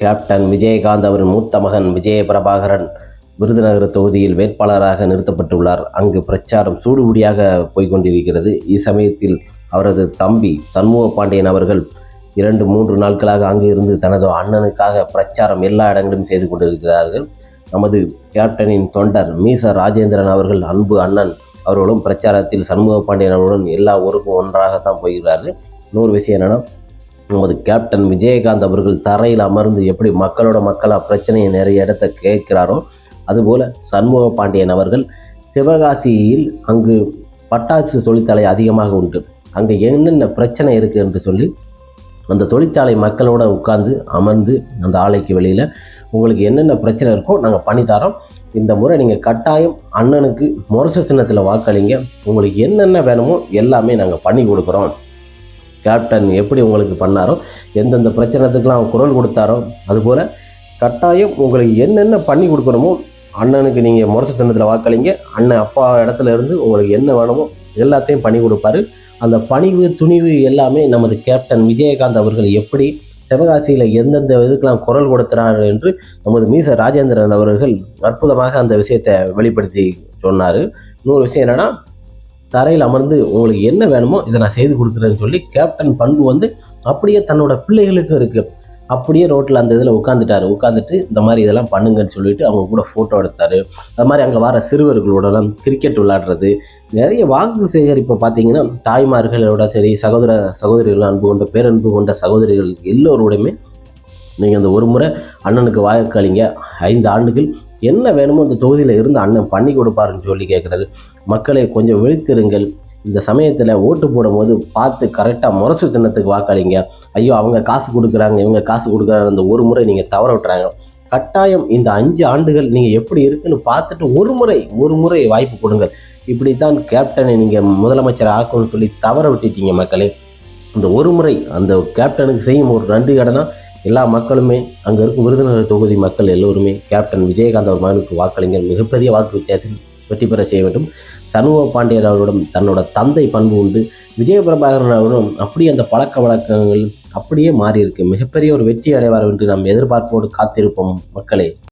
Captain Vijayakanth அவரின் மூத்த மகன் விஜய பிரபாகரன் விருதுநகர் தொகுதியில் வேட்பாளராக நிறுத்தப்பட்டுள்ளார். அங்கு பிரச்சாரம் சூடுபிடியாக போய்கொண்டிருக்கிறது. இச்சமயத்தில் அவரது தம்பி சண்முக பாண்டியன் அவர்கள் இரண்டு மூன்று நாட்களாக அங்கு இருந்து தனது அண்ணனுக்காக பிரச்சாரம் எல்லா இடங்களிலும் செய்து கொண்டிருக்கிறார்கள். நமது கேப்டனின் தொண்டர் மீச ராஜேந்திரன் அவர்கள் அன்பு அண்ணன் அவர்களும் பிரச்சாரத்தில் சண்முக பாண்டியன் அவர்களுடன் எல்லா ஊருக்கும் ஒன்றாகத்தான் போகிறார்கள். இன்னொரு விஷயம் என்னென்னா நமது கேப்டன் விஜயகாந்த் அவர்கள் தரையில் அமர்ந்து எப்படி மக்களோட மக்களாக பிரச்சனையை நிறைய இடத்த கேட்கிறாரோ அதுபோல் சண்முக பாண்டியன் அவர்கள் சிவகாசியில் அங்கு பட்டாசு தொழிற்சாலை அதிகமாக உண்டு. அங்கே என்னென்ன பிரச்சனை இருக்குது என்று சொல்லி அந்த தொழிற்சாலை மக்களோட உட்கார்ந்து அமர்ந்து அந்த ஆலைக்கு வெளியில் உங்களுக்கு என்னென்ன பிரச்சனை இருக்கோ நாங்கள் பண்ணித்தரோம் இந்த முறை நீங்கள் கட்டாயம் அண்ணனுக்கு முரசு சின்னத்தில் வாக்களிங்க. உங்களுக்கு என்னென்ன வேணுமோ எல்லாமே நாங்கள் பண்ணி கொடுக்குறோம். கேப்டன் எப்படி உங்களுக்கு பண்ணாரோ எந்தெந்த பிரச்சனைத்துக்கெலாம் குரல் கொடுத்தாரோ அதுபோல் கட்டாயம் உங்களுக்கு என்னென்ன பண்ணி கொடுக்குறோமோ அண்ணனுக்கு நீங்கள் முரசு தினத்தில் வாக்களிங்க. அண்ணன் அப்பா இடத்துல இருந்து உங்களுக்கு என்ன வேணுமோ எல்லாத்தையும் பண்ணி கொடுப்பாரு. அந்த பணிவு துணிவு எல்லாமே நமது கேப்டன் விஜயகாந்த் அவர்கள் எப்படி சிவகாசியில் எந்தெந்த இதுக்கெல்லாம் குரல் கொடுக்கிறார் என்று நமது மீச ராஜேந்திரன் அவர்கள் அற்புதமாக அந்த விஷயத்தை வெளிப்படுத்தி சொன்னார். இன்னொரு விஷயம் என்னென்னா தரையில் அமர்ந்து உங்களுக்கு என்ன வேணுமோ இதை நான் செய்து கொடுக்குறேன்னு சொல்லி கேப்டன் பண்பு வந்து அப்படியே தன்னோட பிள்ளைகளுக்கும் இருக்குது அப்படியே ரோட்டில் அந்த இதில் உட்காந்துட்டாரு உட்காந்துட்டு இந்த மாதிரி இதெல்லாம் பண்ணுங்கன்னு சொல்லிட்டு அவங்க கூட ஃபோட்டோ எடுத்தார். அது மாதிரி அங்கே வர சிறுவர்களோடலாம் கிரிக்கெட் விளாடுறது நிறைய வாக்கு சேகரிப்பை பார்த்தீங்கன்னா தாய்மார்களோட சரி சகோதர சகோதரிகள் அன்பு கொண்ட பேரன்பு கொண்ட சகோதரிகள் எல்லோரோடையுமே நீங்கள் அந்த ஒரு முறை அண்ணனுக்கு வாக்களிங்க ஐந்து ஆண்டுகள் என்ன வேணுமோ இந்த தொகுதியில் இருந்து அண்ணன் பண்ணி கொடுப்பாருன்னு சொல்லி கேட்குறாரு மக்களை கொஞ்சம் விழித்திருங்கள் இந்த சமயத்தில் ஓட்டு போடும்போது பார்த்து கரெக்டாக முரசு சின்னத்துக்கு வாக்களிங்க. ஐயோ அவங்க காசு கொடுக்குறாங்க இவங்க காசு கொடுக்குறாங்க அந்த ஒரு முறை நீங்கள் தவற விட்டுறாங்க. கட்டாயம் இந்த அஞ்சு ஆண்டுகள் நீங்கள் எப்படி இருக்குன்னு பார்த்துட்டு ஒரு முறை ஒரு முறை வாய்ப்பு கொடுங்கள். இப்படி தான் கேப்டனை நீங்கள் முதலமைச்சர் ஆக்கணும்னு சொல்லி தவற விட்டுட்டீங்க மக்களே. இந்த ஒரு முறை அந்த கேப்டனுக்கு செய்யும் ஒரு நன்றி கடனாக எல்லா மக்களுமே அங்கே இருக்கும் விருதுநகர் தொகுதி மக்கள் எல்லோருமே கேப்டன் விஜயகாந்த் அவர் மகனுக்கு வாக்களிங்கள். மிகப்பெரிய வாக்கு வித்தியாசத்தில் வெற்றி பெற செய்ய வேண்டும். சண்முக பாண்டியன் அவரிடம் தன்னோட தந்தை பண்பு உண்டு. விஜயபிரபாகரன் அவரும் அப்படியே அந்த பழக்க வழக்கங்கள் அப்படியே மாறி இருக்கு. மிகப்பெரிய ஒரு வெற்றி அடைவார் என்று நாம் எதிர்பார்ப்போடு காத்திருப்போம் மக்களே.